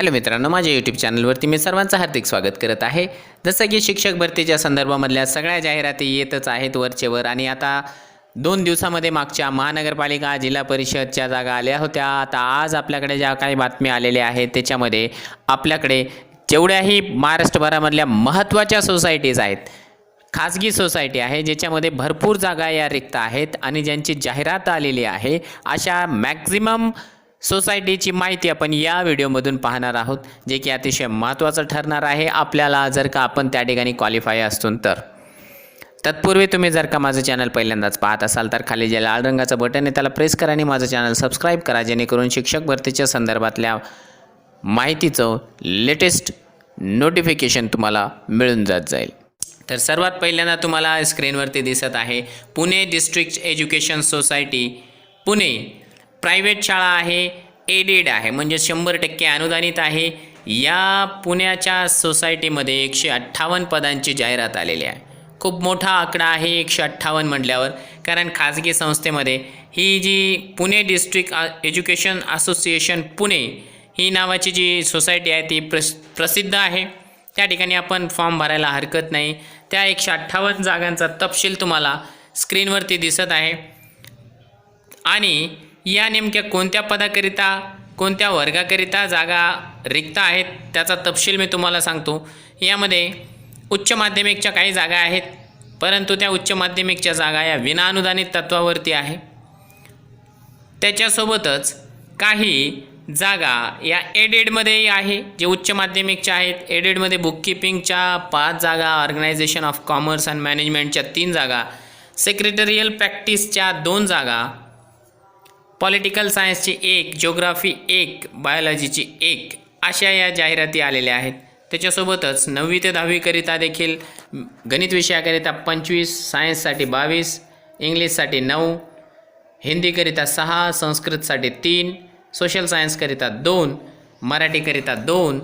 Hello मित्रांनो माझ्या YouTube चॅनलवरती मी सर्वांचं हार्दिक स्वागत करत आहे. जसं की शिक्षक भरतीच्या संदर्भामधल्या सगळ्या जाहिराती येतच आहेत वरचेवर आणि आता दोन दिवसामध्ये मागच्या महानगरपालिका जिल्हा परिषदच्या जागा आल्या होत्या. आता आज आपल्याकडे ज्या काही बातम्या आलेल्या आहेत त्याच्यामध्ये आपल्याकडे जेवढ्याही महाराष्ट्रभरामधल्या महत्त्वाच्या सोसायटीज आहेत खाजगी सोसायटी आहे ज्याच्यामध्ये भरपूर जागा या रिक्त आहेत आणि ज्यांची जाहिरात आलेली आहे अशा मॅक्झिमम सोसायटीची माहिती आपण या व्हिडिओमधून पाहणार आहोत जे की अतिशय महत्त्वाचं ठरणार आहे आपल्याला जर का आपण त्या ठिकाणी क्वालिफाय असतो तर. तत्पूर्वी तुम्ही जर का माझं चॅनल पहिल्यांदाच पाहत असाल तर खाली जे लाल रंगाचं बटन आहे त्याला प्रेस करा आणि माझं चॅनल सबस्क्राईब करा जेणेकरून शिक्षक भरतीच्या संदर्भातल्या माहितीचं लेटेस्ट नोटिफिकेशन तुम्हाला मिळून जात जाईल. तर सर्वात पहिल्यांदा तुम्हाला स्क्रीनवरती दिसत आहे Pune district education society Pune. Private शाळा आहे एडेड आहे म्हणजे शंभर टक्के अनुदानित आहे. या पुण्याच्या सोसायटीमध्ये एकशे अठ्ठावन्न पदांची जाहिरात आलेली आहे. खूप मोठा आकडा आहे एकशे अठ्ठावन्न म्हटल्यावर कारण खाजगी संस्थेमध्ये ही जी Pune district education association Pune ही नावाची जी सोसायटी आहे ती प्रस प्रसिद्ध आहे. त्या ठिकाणी आपण फॉर्म भरायला हरकत नाही. त्या एकशे अठ्ठावन्न जागांचा तपशील तुम्हाला स्क्रीनवरती दिसत आहे. आणि या नेमक्या कोणत्या पदाकरिता कोणत्या वर्गाकरिता जागा रिक्त आहेत त्याचा तपशील मी तुम्हाला सांगतो. यामध्ये उच्च माध्यमिकच्या काही जागा आहेत परंतु त्या उच्च माध्यमिकच्या जागा या विनाअनुदानित तत्वावरती आहे. त्याच्यासोबतच काही जागा या एडेडमध्येही आहे जे उच्च माध्यमिकच्या आहेत. एडेडमध्ये बुककीपिंगच्या पाच जागा ऑर्गनायझेशन ऑफ कॉमर्स अँड मॅनेजमेंटच्या तीन जागा सेक्रेटरियल प्रॅक्टिसच्या दोन जागा पॉलिटिकल सायन्सची एक जिओग्राफी एक बायोलॉजीची एक अशा या जाहिराती आलेल्या आहेत. त्याच्यासोबतच नववी ते दहावीकरिता देखील गणित विषयाकरिता पंचवीस सायन्ससाठी बावीस इंग्लिशसाठी नऊ हिंदीकरिता सहा संस्कृतसाठी तीन सोशल सायन्सकरिता दोन मराठीकरिता दोन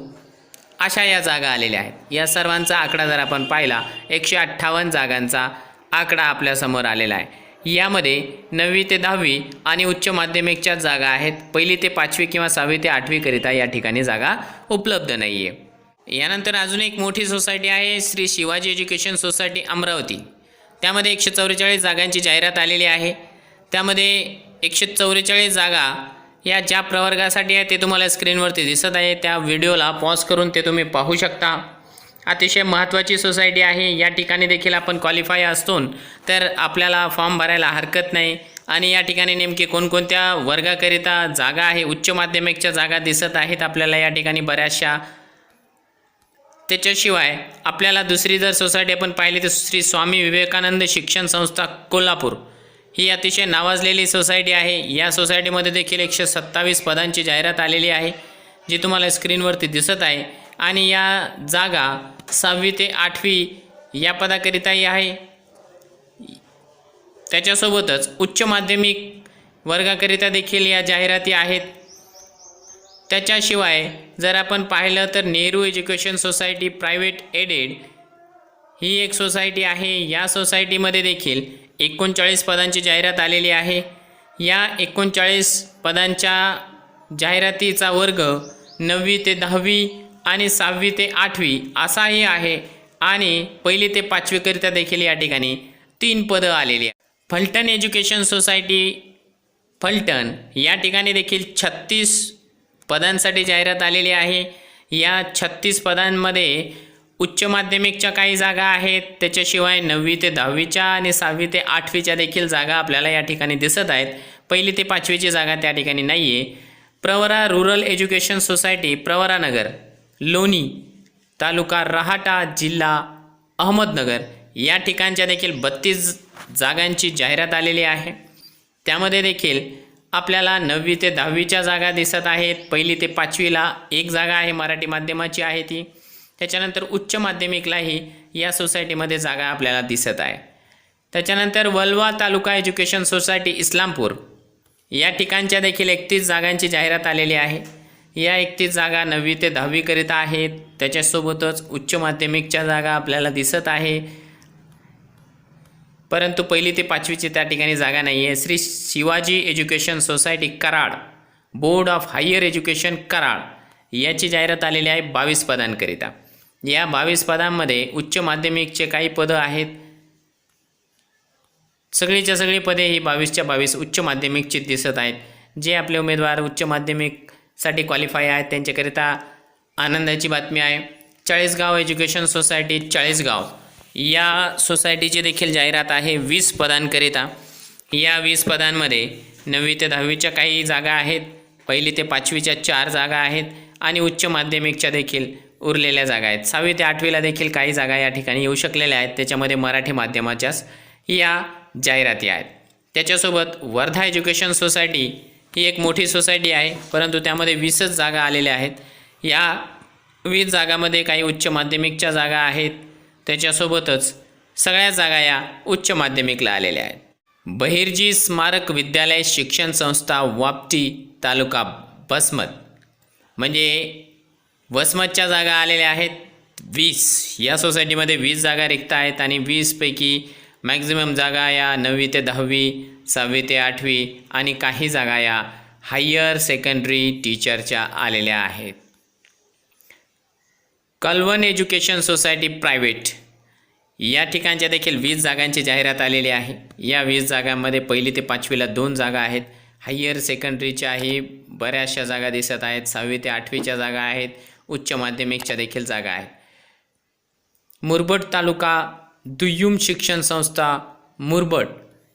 अशा या जागा आलेल्या आहेत. या सर्वांचा आकडा जर आपण पाहिला एकशे अठ्ठावन्न जागांचा आकडा आपल्यासमोर आलेला आहे. यामध्ये नववी ते दहावी आणि उच्च माध्यमिकच्या जागा आहेत. पहिली ते पाचवी किंवा सहावी ते आठवीकरिता या ठिकाणी जागा उपलब्ध नाही आहे यानंतर अजून एक मोठी सोसायटी आहे श्री शिवाजी एज्युकेशन सोसायटी अमरावती. त्यामध्ये एकशे चौवेचाळीस जागांची जाहिरात आलेली आहे. त्यामध्ये एकशे चौवेचाळीस जागा या ज्या प्रवर्गासाठी आहे ते तुम्हाला स्क्रीनवरती दिसत आहे. त्या व्हिडिओला पॉज करून ते तुम्ही पाहू शकता. अतिशय महत्त्वाची सोसायटी आहे. या ठिकाणी देखील आपण क्वालिफाय असतो तर आपल्याला फॉर्म भरायला हरकत नाही. आणि या ठिकाणी नेमकी कोणकोणत्या वर्गाकरिता जागा आहे उच्च माध्यमिकच्या जागा दिसत आहेत आपल्याला या ठिकाणी बऱ्याचशा. त्याच्याशिवाय आपल्याला दुसरी जर सोसायटी आपण पाहिली तर श्री स्वामी विवेकानंद शिक्षण संस्था कोल्हापूर. ही अतिशय नावाजलेली सोसायटी आहे. या सोसायटीमध्ये देखील एकशे सत्तावीस पदांची जाहिरात आलेली आहे जी तुम्हाला स्क्रीनवरती दिसत आहे. आणि या जागा सहावी ते आठवी या पदाकरिताही आहे. त्याच्यासोबतच उच्च माध्यमिक वर्गाकरिता देखील या जाहिराती आहेत. त्याच्याशिवाय जर आपण पाहिलं तर Nehru education society private aided ही एक सोसायटी आहे. या सोसायटीमध्ये देखील एकोणचाळीस पदांची जाहिरात आलेली आहे. या एकोणचाळीस पदांच्या जाहिरातीचा वर्ग नववी ते दहावी आणि सहावी ते आठवी असाही आहे. आणि पहिली ते पाचवीकरिता देखील या ठिकाणी तीन पदं आलेली आहे फलटण एज्युकेशन सोसायटी फलटण या ठिकाणी देखील छत्तीस पदांसाठी जाहिरात आलेली आहे. या छत्तीस पदांमध्ये उच्च माध्यमिकच्या काही जागा आहेत. त्याच्याशिवाय नववी ते दहावीच्या आणि सहावी ते आठवीच्या देखील जागा आपल्याला या ठिकाणी दिसत आहेत. पहिली ते पाचवीची जागा त्या ठिकाणी नाही आहे Pravara rural education society Pravaranagar Loni taluka Rahata जिल्हा अहमदनगर या ठिकाणच्या देखील बत्तीस जागांची जाहिरात आलेली आहे. त्यामध्ये देखील आपल्याला नववी ते दहावीच्या जागा दिसत आहेत. पहिली ते पाचवीला एक जागा आहे मराठी माध्यमाची आहे ती. त्याच्यानंतर उच्च माध्यमिकलाही या सोसायटीमध्ये जागा आपल्याला दिसत आहे. त्याच्यानंतर वलवा तालुका एज्युकेशन सोसायटी इस्लामपूर या ठिकाणच्या देखील एकतीस जागांची जाहिरात आलेली आहे. या एकतीस जागा नववी ते दहावीकरिता आहेत. त्याच्यासोबतच उच्च माध्यमिकच्या जागा आपल्याला दिसत आहे. परंतु पहिली ते पाचवीची त्या ठिकाणी जागा नाही आहे Shri Shivaji education society Karad. Board of higher education Karad. याची जाहिरात आलेली आहे बावीस पदांकरिता. या बावीस पदांमध्ये उच्च माध्यमिकचे काही पदं आहेत. सगळीच्या सगळी पदे ही बावीसच्या बावीस उच्च माध्यमिकची दिसत आहेत. जे आपले उमेदवार उच्च माध्यमिक साठी क्वालिफाय आहेत. त्यांच्याकरिता आनंदाची बातमी आहे. Chalisgaon education society Chalisgaon. या सोसायटीची देखील जाहिरात आहे वीस पदांकरिता. या वीस पदांमध्ये नववी ते दहावीच्या काही जागा आहेत. पहिली ते पाचवीच्या चार जागा आहेत. आणि उच्च माध्यमिकच्या देखील उरलेल्या जागा आहेत. सहावी ते आठवीला देखील काही जागा या ठिकाणी येऊ शकलेल्या आहेत. त्याच्यामध्ये मराठी माध्यमाच्याच या जाहिराती आहेत. त्याच्यासोबत वर्धा एज्युकेशन सोसायटी ही एक मोठी सोसायटी आहे परंतु त्यामध्ये वीसच जागा आलेल्या आहेत. या वीस जागामध्ये काही उच्च माध्यमिकच्या जागा आहेत. त्याच्यासोबतच सगळ्या जागा या उच्च माध्यमिकला आलेल्या आहेत. बहिर्जी स्मारक विद्यालय शिक्षण संस्था वापटी तालुका वसमत. म्हणजे वसमतच्या जागा आलेल्या आहेत. वीस. या सोसायटीमध्ये वीस जागा रिक्त आहेत आणि वीसपैकी मॅक्झिमम जागा या नववी ते दहावी सहावी ते आठवी आणि काही जागा या हायर सेकंडरी टीचरच्या आलेल्या आहेत. कलवन एज्युकेशन सोसायटी प्रायव्हेट या ठिकाणच्या देखील वीस जागांची जाहिरात आलेली आहे. या वीस जागांमध्ये पहिली ते पाचवीला दोन जागा आहेत. हायर सेकंडरीच्याही बऱ्याचशा जागा दिसत आहेत. सहावी ते आठवीच्या जागा आहेत. उच्च माध्यमिकच्या देखील जागा आहेत. मुरबड तालुका दुय्युम शिक्षण संस्था मुरबड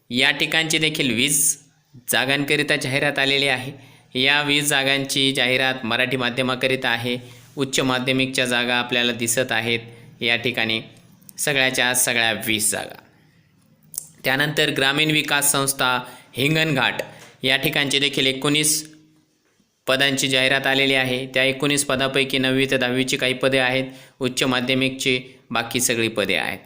या ठिकाणची देखील वीज जागांकरिता जाहिरात आलेली आहे. या वीज जागांची जाहिरात मराठी माध्यमाकरिता आहे. उच्च माध्यमिकच्या जागा आपल्याला दिसत आहेत. या ठिकाणी सगळ्याच्या सगळ्या वीस जागा. त्यानंतर ग्रामीण विकास संस्था हिंगणघाट या ठिकाणची देखील एकोणीस पदांची जाहिरात आलेली आहे. त्या एकोणीस पदापैकी नववी ते दहावीची काही पदे आहेत. उच्च माध्यमिकची बाकी सगळी पदे आहेत.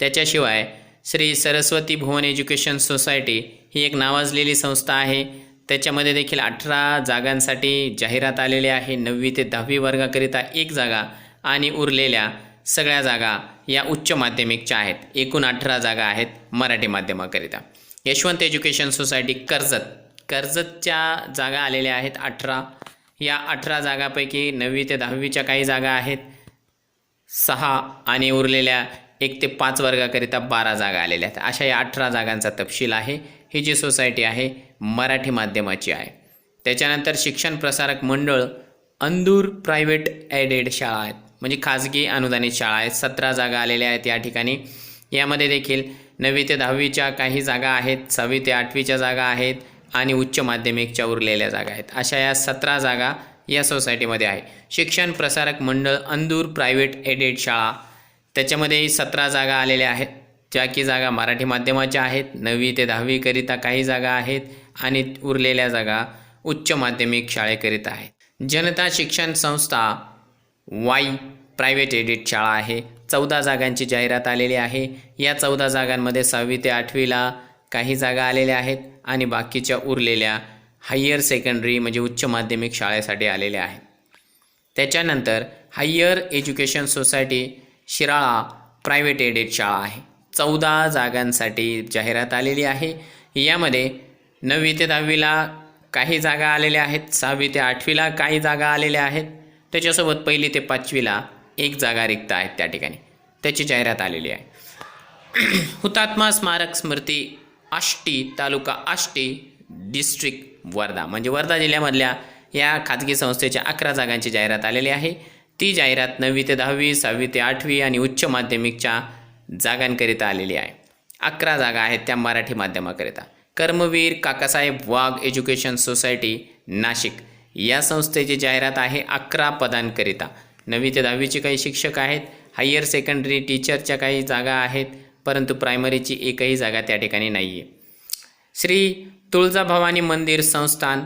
त्याच्याशिवाय श्री सरस्वती भुवन एज्युकेशन सोसायटी ही एक नावाजलेली संस्था आहे. त्याच्यामध्ये देखील अठरा जागांसाठी जाहिरात आलेली आहे. नववी ते दहावी वर्गाकरिता एक जागा आणि उरलेल्या सगळ्या जागा या उच्च माध्यमिकच्या आहेत. एकूण अठरा जागा आहेत मराठी माध्यमाकरिता. यशवंत एज्युकेशन सोसायटी कर्जत कर्जतच्या जागा आलेल्या आहेत अठरा. या अठरा जागापैकी नववी ते दहावीच्या काही जागा आहेत. सहा आणि उरलेल्या एक ते पाच वर्गाकरिता बारा जागा आलेल्या आहेत. अशा या अठरा जागांचा तपशील आहे. ही जी सोसायटी आहे मराठी माध्यमाची आहे. त्याच्यानंतर शिक्षण प्रसारक मंडळ अंदूर प्रायव्हेट एडेड शाळा आहेत. म्हणजे खाजगी अनुदानित शाळा आहेत. सतरा जागा आलेल्या आहेत या ठिकाणी. यामध्ये देखील नववी ते दहावीच्या काही जागा आहेत सहावी ते आठवीच्या जागा आहेत आणि उच्च माध्यमिकच्या उरलेल्या जागा आहेत. अशा या सतरा जागा या सोसायटीमध्ये आहे. शिक्षण प्रसारक मंडळ अंदूर प्रायव्हेट एडेड शाळा त्याच्यामध्ये सतरा जागा आलेल्या आहेत. ज्या की जागा मराठी माध्यमाच्या आहेत. नववी ते दहावीकरिता काही जागा आहेत आणि उरलेल्या जागा उच्च माध्यमिक शाळेकरिता आहेत. जनता शिक्षण संस्था वाई प्रायव्हेट एडिट शाळा आहे. चौदा जागांची जाहिरात आलेली आहे. या चौदा जागांमध्ये सहावी ते आठवीला काही जागा आलेल्या आहेत आणि बाकीच्या उरलेल्या हायर सेकंडरी म्हणजे उच्च माध्यमिक शाळेसाठी आलेल्या आहेत. त्याच्यानंतर higher education society Shirala private aided शाळा आहे. चौदा जागांसाठी जाहिरात आलेली आहे. यामध्ये नववी ते दहावीला काही जागा आलेल्या आहेत. सहावी ते आठवीला काही जागा आलेल्या आहेत. त्याच्यासोबत पहिली ते पाचवीला एक जागा रिक्त आहेत त्या ठिकाणी. त्याची जाहिरात आलेली आहे. हुतात्मा स्मारक स्मृती आष्टी तालुका आष्टी डिस्ट्रिक्ट वर्धा. म्हणजे वर्धा जिल्ह्यामधल्या या खाजगी संस्थेच्या अकरा जागांची जाहिरात आलेली आहे. ती जाहिरात नववी ते दहावी सहावी ते आठवी आणि उच्च माध्यमिकच्या जागांकरिता आलेली आहे. अकरा जागा आहेत त्या Marathi माध्यमाकरिता. Karmaveer Kakasaheb Wagh education society Nashik. या संस्थेची जाहिरात आहे अकरा पदांकरिता. नववी ते दहावीचे काही शिक्षक आहेत हायर सेकंडरी टीचरच्या काही जागा आहेत परंतु प्रायमरीची एकही जागा त्या ठिकाणी नाही आहे श्री तुळजाभवानी मंदिर संस्थान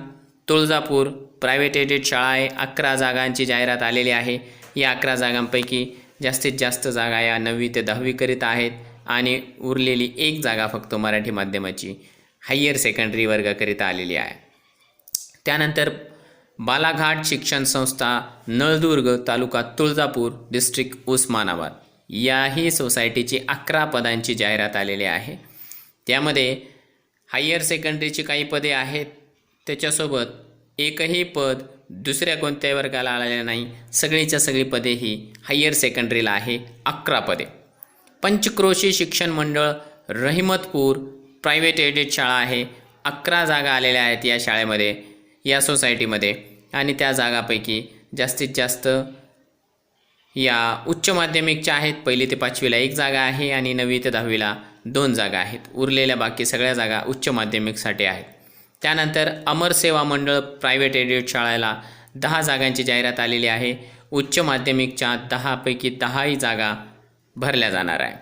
तुळजापूर प्रायव्हेट एडेड शाळा आहे. अकरा जागांची जाहिरात आलेली आहे. या अकरा जागांपैकी जास्तीत जास्त जागा या नववी ते दहावीकरिता आहेत आणि उरलेली एक जागा फक्त मराठी माध्यमाची हायर सेकंडरी वर्गाकरिता आलेली आहे. त्यानंतर बालाघाट शिक्षण संस्था नळदुर्ग तालुका तुळजापूर डिस्ट्रिक्ट उस्मानाबाद. याही सोसायटीची अकरा पदांची जाहिरात आलेली आहे. त्यामध्ये हायर सेकंडरीची काही पदे आहेत. त्याच्यासोबत एकही पद दुसऱ्या कोणत्याही वर्गाला आलेल्या नाही. सगळीच्या सगळी पदे ही हायर सेकंडरीला आहे अकरा पदे. पंचक्रोशी शिक्षण मंडळ रहिमतपूर प्रायव्हेट एडेड शाळा आहे. अकरा जागा आलेल्या आहेत या शाळेमध्ये या सोसायटीमध्ये आणि त्या जागापैकी जास्तीत जास्त या उच्च माध्यमिकच्या आहेत. पहिली ते पाचवीला एक जागा आहे आणि नववी ते दहावीला दोन जागा आहेत. उरलेल्या बाकी सगळ्या जागा उच्च माध्यमिकसाठी आहेत. त्यानंतर अमर सेवा मंडळ प्रायव्हेट एडेड शाळेला दहा जागांची जाहिरात आलेली आहे. उच्च माध्यमिकच्या दहापैकी दहाही जागा भरल्या जाणार आहे.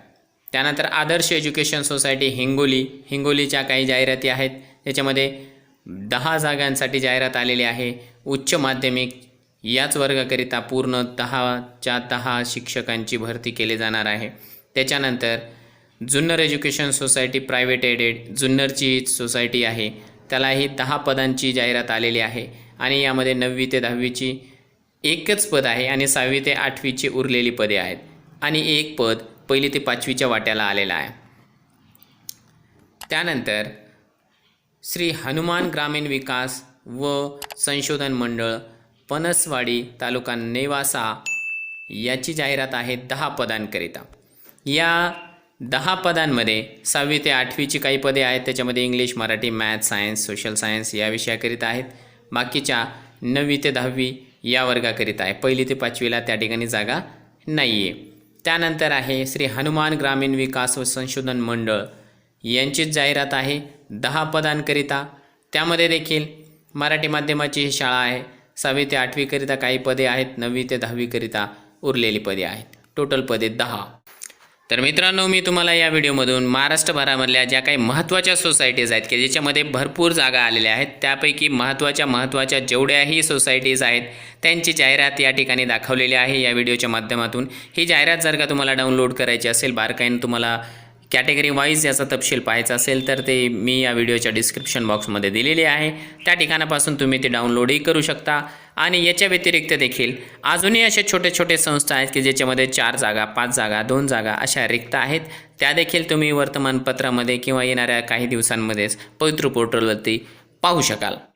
त्यानंतर आदर्श एज्युकेशन सोसायटी हिंगोली हिंगोलीच्या काही जाहिराती आहेत त्याच्यामध्ये दहा जागांसाठी जाहिरात आलेली आहे. उच्च माध्यमिक याच वर्गाकरिता पूर्ण दहाच्या दहा शिक्षकांची भरती केली जाणार आहे. त्याच्यानंतर Junnar education society private aided जुन्नरची society आहे. त्यालाही दहा पदांची जाहिरात आलेली आहे आणि यामध्ये नववी ते दहावीची एकच पद आहे आणि सहावी ते आठवीची उरलेली पदे आहेत. आणि एक पद पहिली ते पाचवीच्या वाट्याला आलेलं आहे. त्यानंतर श्री हनुमान ग्रामीण विकास व संशोधन मंडळ पनसवाडी तालुका नेवासा याची जाहिरात आहे दहा पदांकरिता. या दहा पदांमध्ये सहावी ते आठवीची काही पदे आहेत त्याच्यामध्ये English Marathi math science social science या विषयाकरिता आहेत. बाकीच्या नववी ते दहावी या वर्गाकरिता आहे. पहिली ते पाचवीला त्या ठिकाणी जागा नाही आहे त्यानंतर आहे श्री हनुमान ग्रामीण विकास व संशोधन मंडळ. यांचीच जाहिरात आहे दहा पदांकरिता. त्यामध्ये देखील मराठी माध्यमाची ही शाळा आहे. सहावी ते आठवीकरिता काही पदे आहेत नववी ते दहावीकरिता उरलेली पदे आहेत. टोटल पदे दहा. तर मित्रांनो मी तुम्हाला या व्हिडिओमधून महाराष्ट्रभरामधल्या ज्या काही महत्त्वाच्या सोसायटीज आहेत की ज्याच्यामध्ये भरपूर जागा आलेल्या आहेत त्यापैकी महत्त्वाच्या महत्त्वाच्या जेवढ्याही सोसायटीज आहेत त्यांची जाहिरात या ठिकाणी दाखवलेली आहे या व्हिडिओच्या माध्यमातून. ही जाहिरात जर का तुम्हाला डाउनलोड करायची असेल बारकाईनं तुम्हाला कॅटेगरी वाईज याचा तपशील पाहायचा असेल तर ते मी या व्हिडिओच्या डिस्क्रिप्शन बॉक्समध्ये दिलेली आहे. त्या ठिकाणापासून तुम्ही ते डाउनलोडही करू शकता. आणि याच्या व्यतिरिक्त देखील अजूनही असे छोटे छोटे संस्था आहेत की ज्याच्यामध्ये चार जागा पाच जागा दोन जागा अशा रिक्त आहेत. त्या देखील तुम्ही वर्तमानपत्रामध्ये किंवा येणाऱ्या काही दिवसांमध्येच पवित्र पोर्टलवरती पाहू शकाल.